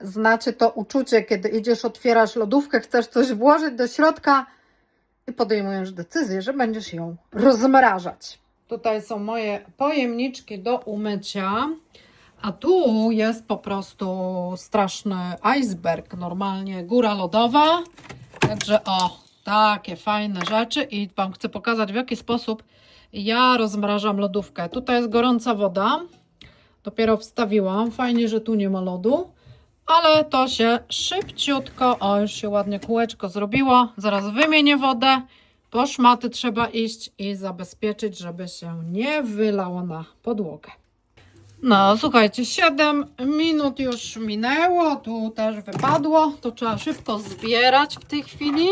Znacie to uczucie, kiedy idziesz, otwierasz lodówkę, chcesz coś włożyć do środka i podejmujesz decyzję, że będziesz ją rozmrażać. Tutaj są moje pojemniczki do umycia, a tu jest po prostu straszny iceberg, normalnie góra lodowa. Także o, takie fajne rzeczy i Wam chcę pokazać w jaki sposób ja rozmrażam lodówkę. Tutaj jest gorąca woda, dopiero wstawiłam, fajnie, że tu nie ma lodu, ale to się szybciutko, o już się ładnie kółeczko zrobiło, zaraz wymienię wodę, po szmaty trzeba iść i zabezpieczyć, żeby się nie wylało na podłogę. No, słuchajcie, 7 minut już minęło, tu też wypadło, to trzeba szybko zbierać w tej chwili.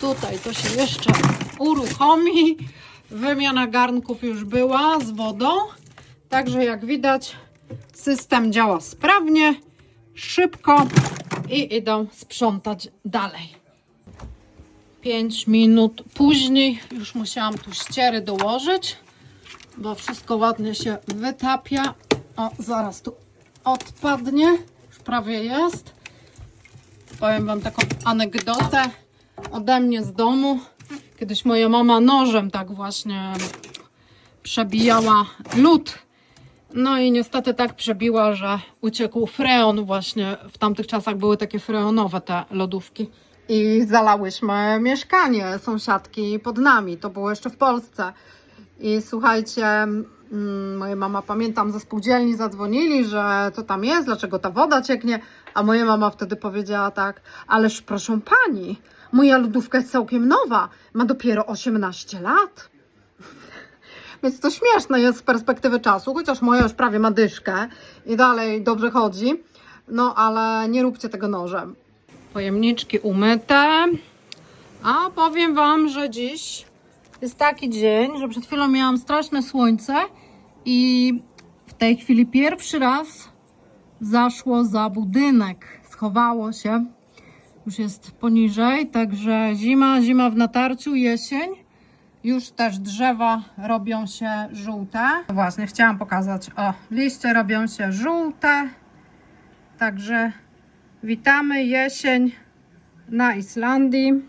Tutaj to się jeszcze uruchomi. Wymiana garnków już była z wodą, także jak widać, system działa sprawnie, szybko i idą sprzątać dalej. 5 minut później już musiałam tu ściery dołożyć bo wszystko ładnie się wytapia. O, zaraz tu odpadnie. Już prawie jest. Powiem Wam taką anegdotę ode mnie z domu. Kiedyś moja mama nożem tak właśnie przebijała lód. No i niestety tak przebiła, że uciekł freon właśnie. W tamtych czasach były takie freonowe te lodówki. I zalałyśmy mieszkanie sąsiadki pod nami. To było jeszcze w Polsce. I słuchajcie, mm, moja mama, pamiętam, ze spółdzielni zadzwonili, że co tam jest, dlaczego ta woda cieknie, a moja mama wtedy powiedziała tak, ależ proszę pani, moja lodówka jest całkiem nowa, ma dopiero 18 lat. Więc to śmieszne jest z perspektywy czasu, chociaż moja już prawie ma dyszkę i dalej dobrze chodzi, no ale nie róbcie tego nożem. Pojemniczki umyte, a powiem Wam, że dziś jest taki dzień, że przed chwilą miałam straszne słońce i w tej chwili pierwszy raz zaszło za budynek. Schowało się. Już jest poniżej, także zima, zima w natarciu, jesień. Już też drzewa robią się żółte. Właśnie, chciałam pokazać. O, liście robią się żółte. Także witamy jesień na Islandii.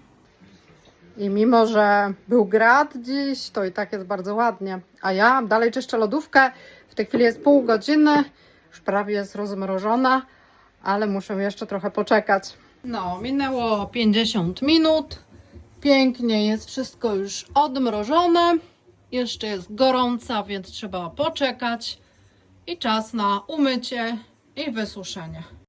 I mimo, że był grad dziś, to i tak jest bardzo ładnie. A ja dalej czyszczę lodówkę. W tej chwili jest pół godziny. Już prawie jest rozmrożona, ale muszę jeszcze trochę poczekać. No, minęło 50 minut. Pięknie jest wszystko już odmrożone. Jeszcze jest gorąca, więc trzeba poczekać. I czas na umycie i wysuszenie.